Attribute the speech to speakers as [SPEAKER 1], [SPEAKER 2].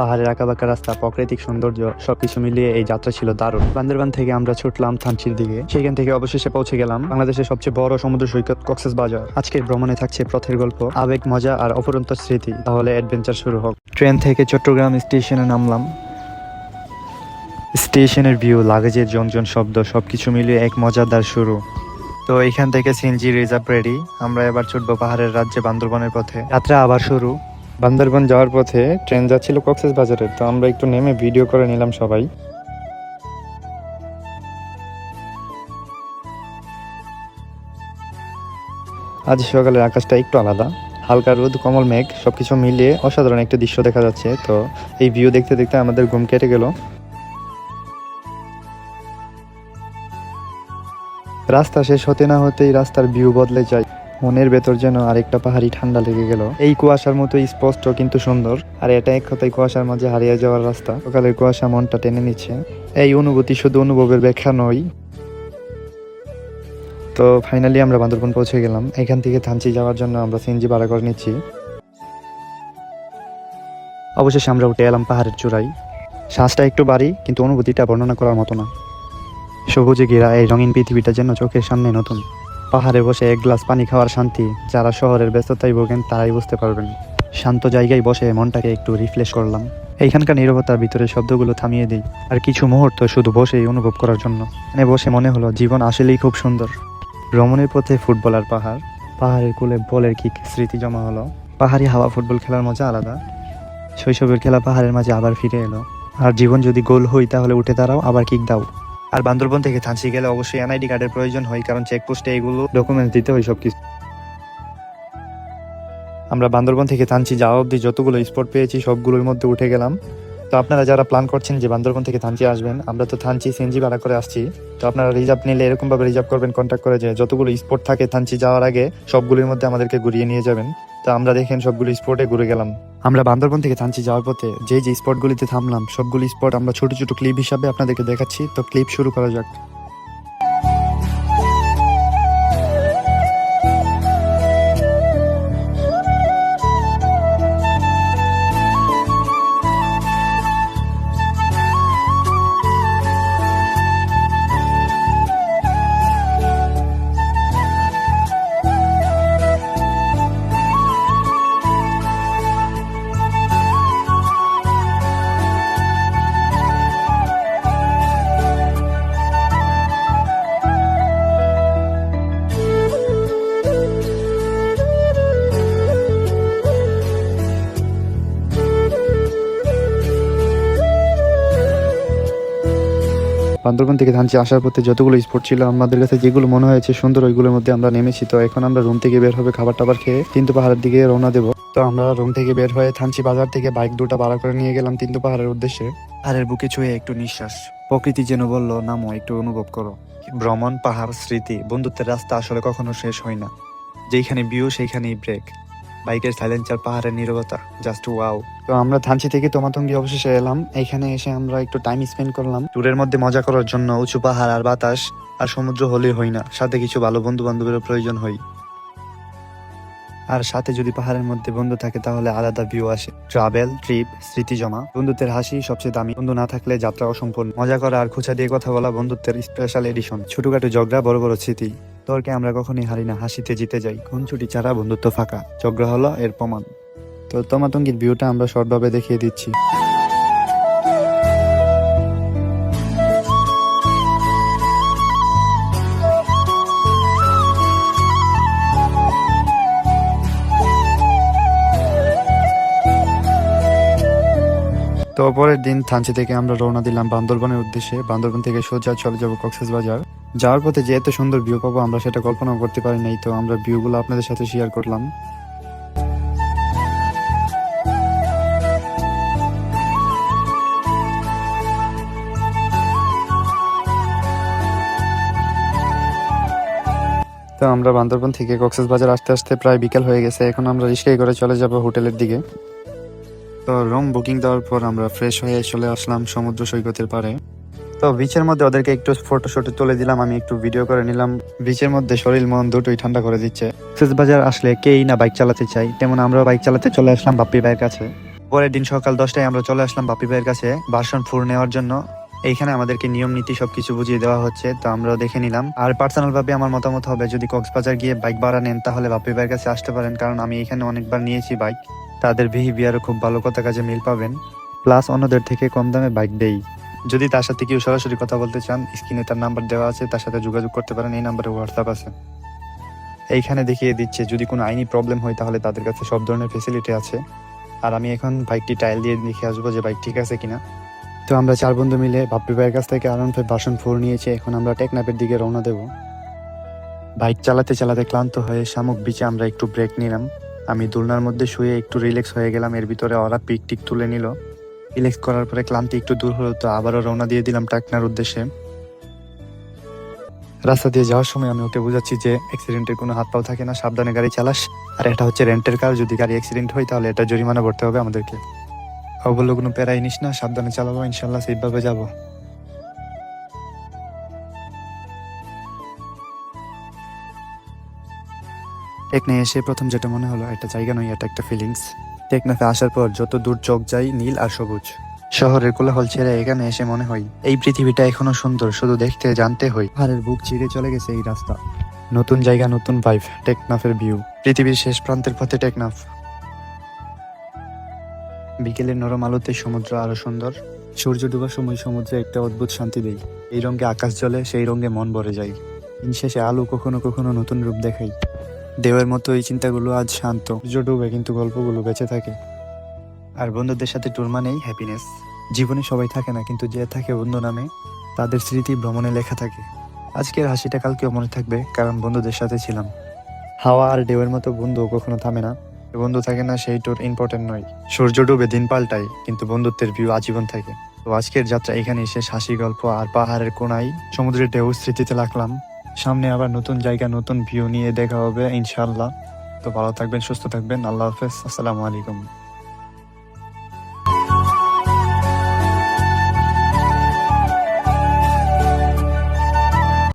[SPEAKER 1] পাহাড়ের আঁকাবাঁকা রাস্তা, প্রাকৃতিক সৌন্দর্য, সবকিছু মিলিয়ে এই যাত্রা ছিল দারুণ। বান্দরবান থেকে আমরা ছুটলাম থানচির দিকে। সেখান থেকে অবশেষে পৌঁছে গেলাম বাংলাদেশের সবচেয়ে বড় সমুদ্র সৈকত কক্সেস বাজার। আজকের ভ্রমণে থাকছে পথের গল্প, আবেগ, মজা আর অপরন্ত স্মৃতি। তাহলে অ্যাডভেঞ্চার শুরু হোক। ট্রেন থেকে চট্টগ্রাম স্টেশনে নামলাম। স্টেশনের ভিউ, লাগেজের জনজন শব্দ, সবকিছু মিলিয়ে এক মজাদার শুরু। তো এখান থেকে সিএনজি রিজার্ভ রেডি। আমরা এবার ছুটবো পাহাড়ের রাজ্যে বান্দরবনের পথে। যাত্রা আবার শুরু। বান্দরবন যাওয়ার পথে ট্রেন যাচ্ছিল কক্সেস বাজারে তো আমরা একটু নেমে ভিডিও করে নিলাম সবাই। আজ সকালের আকাশটা একটু আলাদা, হালকা রোদ, কমল মেঘ, সবকিছু মিলিয়ে অসাধারণ একটা দৃশ্য দেখা যাচ্ছে, তো এই ভিউ দেখতে দেখতে আমাদের ঘুম কেটে গেল। রাস্তা শেষ হতে না হতেই রাস্তার ভিউ বদলে যায়। মনের ভেতর যেন আরেকটা পাহাড়ি ঠান্ডা লেগে গেল। এই কুয়াশার মতো স্পষ্ট কিন্তু সুন্দর, আর এটা এক কথায় কুয়াশার মাঝে হারিয়ে যাওয়ার রাস্তা। সকালের কুয়াশা মনটা টেনে নিচ্ছে। এই অনুভূতি শুধু অনুভবের ব্যাখ্যা নয়। তো ফাইনালি আমরা বান্দরবন পৌঁছে গেলাম। এখান থেকে থানচি যাওয়ার জন্য আমরা সিএনজি ভাড়া করে নিচ্ছি। অবশেষে আমরা উঠে এলাম পাহাড়ের চূড়ায়। শ্বাসটা একটু বাড়ি, কিন্তু অনুভূতিটা বর্ণনা করার মতো না। সবুজে ঘেরা এই রঙিন পৃথিবীটা যেন চোখের সামনে নতুন। পাহাড়ে বসে এক গ্লাস পানি খাওয়ার শান্তি, যারা শহরের ব্যস্ততায় ভোগেন তারাই বুঝতে পারবেন। শান্ত জায়গায় বসে মনটাকে একটু রিফ্রেশ করলাম। এইখানকার নীরবতার ভিতরে শব্দগুলো থামিয়ে দিই, আর কিছু মুহূর্ত শুধু বসেই অনুভব করার জন্য। এখানে বসে মনে হলো জীবন আসলেই খুব সুন্দর। ভ্রমণের পথে ফুটবল আর পাহাড়, পাহাড়ের কোলে বলের কিক স্মৃতি জমা হলো। পাহাড়ি হাওয়া ফুটবল খেলার মজা আলাদা। শৈশবের খেলা পাহাড়ের মাঝে আবার ফিরে এলো। আর জীবন যদি গোল হই তাহলে উঠে দাঁড়াও, আবার কিক দাও। আর বান্দরবন থেকে থানচি গেলে অবশ্যই এনআইডি কার্ডের প্রয়োজন হয়, কারণ চেকপোস্টে এগুলো ডকুমেন্টস দিতে হয় সবকিছু। আমরা বান্দরবন থেকে থানচি যাওয়া অবধি যতগুলো স্পট পেয়েছি, সবগুলোর মধ্যে উঠে গেলাম। তো আপনারা যারা প্ল্যান করছেন যে বান্দরবন থেকে থানচি আসবেন, আমরা তো থানচি সিএনজি ভাড়া করে আসছি। তো আপনারা রিজার্ভ নিলে এরকমভাবে রিজার্ভ করবেন কন্ট্যাক্ট করে যে যতগুলো স্পট থাকে থানচি যাওয়ার আগে সবগুলোর মধ্যে আমাদেরকে ঘুরিয়ে নিয়ে যাবেন। তো আমরা দেখেন সবগুলো স্পটে ঘুরে গেলাম। আমরা বান্দরবন থেকে থানচি যাওয়ার পথে যে যে স্পটগুলিতে থামলাম, সবগুলো স্পট আমরা ছোট ছোট ক্লিপ হিসাবে আপনাদেরকে দেখাচ্ছি। তো ক্লিপ শুরু করা যাক। বান্দরবন থেকে ধানচি আসার পথে যতগুলো স্পট ছিল, আমাদের কাছে যেগুলো মনে হয়েছে সুন্দর, ওইগুলোর মধ্যে আমরা নেমেছি। তো এখন আমরা রুম থেকে বের হবে খাবার টাবার খেয়ে তিনটু পাহাড়ের দিকে রওনা দেবো। তো আমরা রুম থেকে বের হয়ে থানচি বাজার থেকে বাইক দুটো ভাড়া করে নিয়ে গেলাম তিনটু পাহাড়ের উদ্দেশ্যে। পাহাড়ের বুকে ছুঁয়ে একটু নিঃশ্বাস। প্রকৃতি যেন বলল, নামো, একটু অনুভব করো। ভ্রমণ, পাহাড়, স্মৃতি, বন্ধুত্বের রাস্তা আসলে কখনো শেষ হয় না। যেখানে ভিউ সেইখানেই ব্রেক বাইকের সাইলেন্সার, পাহাড়ের নীরবতা জাস্ট ওয়াও তো আমরা থানচি থেকে তোমাতঙ্গি অবশেষে এলাম। এখানে এসে আমরা একটু টাইম স্পেন্ড করলাম। ট্যুরের মধ্যে মজা করার জন্য উঁচু পাহাড় আর বাতাস আর সমুদ্র হলেই হই না। সাথে কিছু ভালো বন্ধু বান্ধবের প্রয়োজন হয়। আর সাথে যদি পাহাড়ের মধ্যে বন্ধু থাকে, তাহলে আলাদা ভিউ আসে। ট্রাভেল ট্রিপ স্মৃতি জমা। বন্ধুত্বের হাসি সবচেয়ে দামি। বন্ধু না থাকলে যাত্রা অসম্পূর্ণ। মজা করা আর খোঁচা দিয়ে কথা বলা বন্ধুত্বের স্পেশাল এডিশন ছোটখাটো ঝগড়া, বড় বড় স্মৃতি। তর্কে আমরা কখনই হারি না, হাসিতে জিতে যাই। কোন ছুটি ছাড়া বন্ধুত্ব ফাঁকা, ঝগড়া হলো এর প্রমাণ। তো তোমাতঙ্গির ভিউটা আমরা শর্টভাবে দেখিয়ে দিচ্ছি। তো পরের দিন থানচি থেকে আমরা রওনা দিলাম বান্দরবনের উদ্দেশ্যে। বান্দরবন থেকে সোজা চলে যাব কক্সবাজার যাওয়ার পথে যে এত সুন্দর ভিউ পাবো, আমরা সেটা কল্পনা করতে পারি নাই। তো আমরা ভিউগুলো আপনাদের সাথে শেয়ার করলাম। তো আমরা বান্দরবন থেকে কক্সবাজার আসতে আসতে প্রায় বিকেল হয়ে গেছে। এখন আমরা রিক্সায় করে চলে যাব হোটেলের দিকে। তো রুম বুকিং দেওয়ার পর আমরা ফ্রেশ হয়ে চলে আসলাম সমুদ্র সৈকতের পাড়ে। তো বিচের মধ্যে ওদেরকে একটু ফটো শটো তুলে দিলাম, আমি একটু ভিডিও করে নিলাম। বিচের মধ্যে শরীর, মন দুটোই ঠান্ডা করে দিচ্ছে। বাজার আসলে কেই না বাইক চালাতে চাই। তেমন আমরা বাইক চালাতে চলে আসলাম বাপ্পি ভাইয়ের কাছে। পরের দিন সকাল দশটায় আমরা চলে আসলাম বাপি ভাইয়ের কাছে বাসন ফুর নেওয়ার জন্য। এইখানে আমাদেরকে নিয়ম, নীতি সবকিছু বুঝিয়ে দেওয়া হচ্ছে, তো আমরাও দেখে নিলাম। আর পার্সোনাল ভাবে আমার মতামত হবে, যদি কক্সবাজার গিয়ে বাইক ভাড়া নেন, তাহলে বাপি ভাইয়ের কাছে আসতে পারেন, কারণ আমি এখানে অনেকবার নিয়েছি বাইক তাদের বিহেভিয়ারও খুব ভালো কথা কাজে মিল পাবেন। প্লাস অন্যদের থেকে কম দামে বাইক দেই। যদি তার সাথে কেউ সরাসরি কথা বলতে চান, স্ক্রিনে তার নাম্বার দেওয়া আছে, তার সাথে যোগাযোগ করতে পারেন, এই নাম্বারে হোয়াটসঅ্যাপ আছে। এইখানে দেখিয়ে দিচ্ছে, যদি কোনো আইনি প্রবলেম হয়, তাহলে তাদের কাছে সব ধরনের ফেসিলিটি আছে। আর আমি এখন বাইকটি টাইল দিয়ে দেখে আসব যে বাইক ঠিক আছে কিনা। তো আমরা চার বন্ধু মিলে বাপ্পি ভাইয়ের কাছ থেকে আরন ফাইভ ভার্সন ফোর নিয়েছি, এখন আমরা টেকনাপের দিকে রওনা দেব। বাইক চালাতে চালাতে ক্লান্ত হয়ে শামুক বিচে আমরা একটু ব্রেক নিলাম। আমি দোলনার মধ্যে শুয়ে একটু রিল্যাক্স হয়ে গেলাম, এর ভিতরে ওরা পিক টিক তুলে নিল। রিল্যাক্স করার পরে ক্লান্তি একটু দূর হলো, তো আবারও রওনা দিয়ে দিলাম টাকনার উদ্দেশ্যে। রাস্তা দিয়ে যাওয়ার সময় আমি ওকে বোঝাচ্ছি যে অ্যাক্সিডেন্টের কোনো হাত পাও থাকে না, সাবধানে গাড়ি চালাস। আর এটা হচ্ছে রেন্টের কার যদি গাড়ি অ্যাক্সিডেন্ট হয় তাহলে এটা জরিমানা ভরতে হবে আমাদেরকে। ও বলল কোনো প্যারাই নিস না, সাবধানে চালাবো, ইনশাল্লাহ সেইভাবে যাব। টেকনে এসে প্রথম যেটা মনে হলো, একটা জায়গা নয়, এটা একটা ফিলিংস টেকনাফে আসার পর যত দূর চোখ যায়, নীল আর সবুজ। শহরের কোলাহল ছেড়ে এখানে এসে মনে হয়, এই পৃথিবীটা এখনও সুন্দর, শুধু দেখতে, জানতে হয়। পাহাড়ের বুক চিড়ে চলে গেছে এই রাস্তা। নতুন জায়গা, নতুন ভাইভ টেকনাফের ভিউ পৃথিবীর শেষ প্রান্তের পথে টেকনাফ। বিকেলের নরম আলোতে সমুদ্র আরও সুন্দর। সূর্য ডুবার সময় সমুদ্রে একটা অদ্ভুত শান্তি দেয় এই রঙে আকাশ জ্বলে, সেই রঙে মন ভরে যায়। দিন শেষে আলো কখনো কখনো নতুন রূপ দেখায়। দেওয়ের মতো এই চিন্তাগুলো আজ শান্ত। সূর্য ডুবে কিন্তু গল্পগুলো বেঁচে থাকে। আর বন্ধুদের সাথে টুর মানেই হ্যাপিনেস জীবনে সবাই থাকে না, কিন্তু যে থাকে বন্ধু নামে, তাদের স্মৃতি ভ্রমণে লেখা থাকে। আজকের হাসিটা কালকেও মনে থাকবে, কারণ বন্ধুদের সাথে ছিলাম। হাওয়া আর ঢেউয়ের মতো বন্ধু কখনো থামে না। বন্ধু থাকে না, সেই টুর ইম্পর্টেন্ট নয়। সূর্য ডুবে দিন পাল্টায়, কিন্তু বন্ধুত্বের ভিউ আজীবন থাকে। তো আজকের যাত্রা এখানে শেষ। হাসি গল্প আর পাহাড়ের কোনায় সমুদ্রের ঢেউ স্মৃতিতে রাখলাম। সামনে আবার নতুন জায়গা, নতুন ভিউ নিয়ে দেখা হবে ইনশাল্লাহ তো ভালো থাকবেন, সুস্থ থাকবেন। আল্লাহ হাফেজ। আসসালামু আলাইকুম।